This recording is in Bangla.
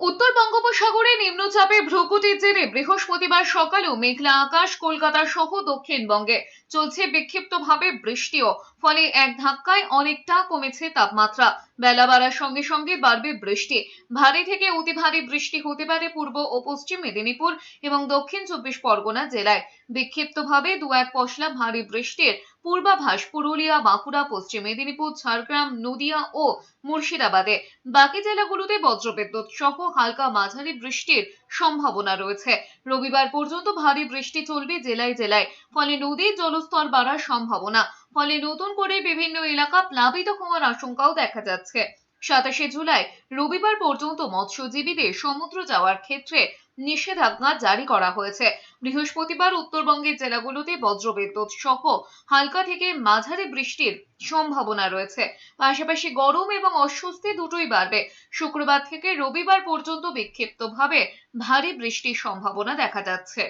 উত্তর বঙ্গোপসাগরে নিম্নচাপে ভ্রুকুটির জেরে বৃহস্পতিবার সকালেও মেঘলা আকাশ কলকাতা সহ দক্ষিণবঙ্গে। চলছে বিক্ষিপ্তভাবে বৃষ্টিও, ফলে এক ধাক্কায় অনেকটা কমেছে তাপমাত্রা। বেলা বাড়ার সঙ্গে সঙ্গে বাড়বে বৃষ্টি। ভারী থেকে অতি ভারী বৃষ্টি হতে পারে পূর্ব ও পশ্চিম মেদিনীপুর এবং দক্ষিণ চব্বিশ পরগনা জেলায়। বিক্ষিপ্তভাবে দু এক পশলা ভারী বৃষ্টির পূর্বাভাস পুরুলিয়া, বাঁকুড়া, পশ্চিম মেদিনীপুর, ঝাড়গ্রাম, নদিয়া ও মুর্শিদাবাদে। বাকি জেলাগুলোতে বজ্রবিদ্যুৎ সহ হালকা মাঝারি বৃষ্টির সম্ভাবনা রয়েছে। রবিবার পর্যন্ত ভারী বৃষ্টি চলবে জেলায় জেলায়, ফলে নদীর জলস্তর বাড়ার সম্ভাবনা, ফলে নতুন করে বিভিন্ন এলাকা প্লাবিত হওয়ার আশঙ্কাও দেখা যাচ্ছে। সাতাশে জুলাই, রবিবার পর্যন্ত মৎস্যজীবীদের সমুদ্র যাওয়ার ক্ষেত্রে নিষেধাজ্ঞা জারি করা হয়েছে। বৃহস্পতিবার উত্তরবঙ্গের জেলাগুলোতে বজ্রবিদ্যুৎ সহ হালকা থেকে মাঝারি বৃষ্টির সম্ভাবনা রয়েছে। পাশাপাশি গরম এবং অস্বস্তি দুটোই বাড়বে। শুক্রবার থেকে রবিবার পর্যন্ত বিক্ষিপ্তভাবে ভারী বৃষ্টির সম্ভাবনা দেখা যাচ্ছে।